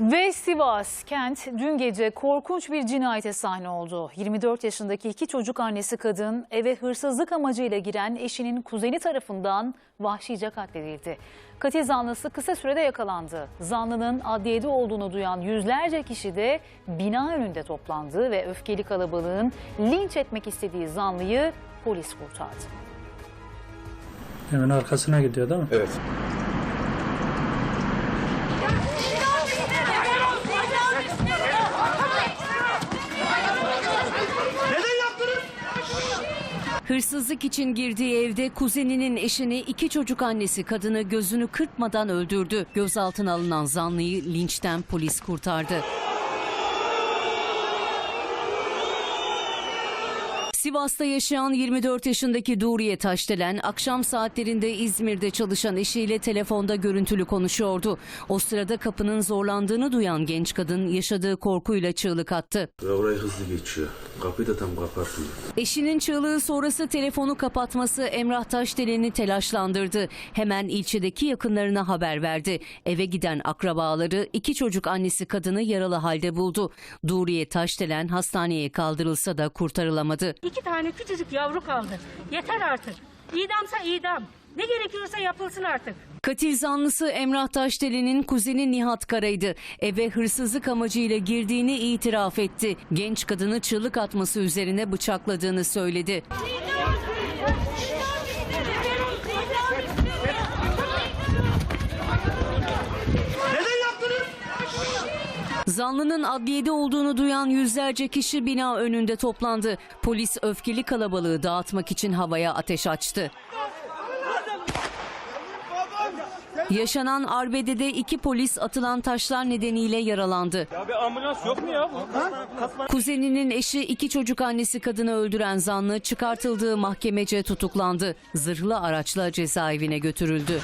Ve Sivas kent dün gece korkunç bir cinayete sahne oldu. 24 yaşındaki iki çocuk annesi kadın eve hırsızlık amacıyla giren eşinin kuzeni tarafından vahşice katledildi. Katil zanlısı kısa sürede yakalandı. Zanlının adliyede olduğunu duyan yüzlerce kişi de bina önünde toplandı ve öfkeli kalabalığın linç etmek istediği zanlıyı polis kurtardı. Hemen arkasına gidiyor değil mi? Evet. Hırsızlık için girdiği evde kuzeninin eşini iki çocuk annesi kadını gözünü kırpmadan öldürdü. Gözaltına alınan zanlıyı linçten polis kurtardı. Sivas'ta yaşayan 24 yaşındaki Duriye Taşdelen akşam saatlerinde İzmir'de çalışan eşiyle telefonda görüntülü konuşuyordu. O sırada kapının zorlandığını duyan genç kadın yaşadığı korkuyla çığlık attı. Orayı hızlı geçiyor. Kapıyı da tam kapatmıyor. Eşinin çığlığı sonrası telefonu kapatması Emrah Taşdelen'i telaşlandırdı. Hemen ilçedeki yakınlarına haber verdi. Eve giden akrabaları iki çocuk annesi kadını yaralı halde buldu. Duriye Taşdelen hastaneye kaldırılsa da kurtarılamadı. İki tane küçücük yavru kaldı. Yeter artık. İdamsa idam. Ne gerekiyorsa yapılsın artık. Katil zanlısı Emrah Taşdelen'in kuzeni Nihat Kara'ydı. Eve hırsızlık amacıyla girdiğini itiraf etti. Genç kadını çığlık atması üzerine bıçakladığını söyledi. Zanlının adliyede olduğunu duyan yüzlerce kişi bina önünde toplandı. Polis öfkeli kalabalığı dağıtmak için havaya ateş açtı. Yaşanan arbedede iki polis atılan taşlar nedeniyle yaralandı. Ya bir ambulans yok mu ya? Bu? Kuzeninin eşi iki çocuk annesi kadını öldüren zanlı çıkartıldığı mahkemece tutuklandı. Zırhlı araçla cezaevine götürüldü.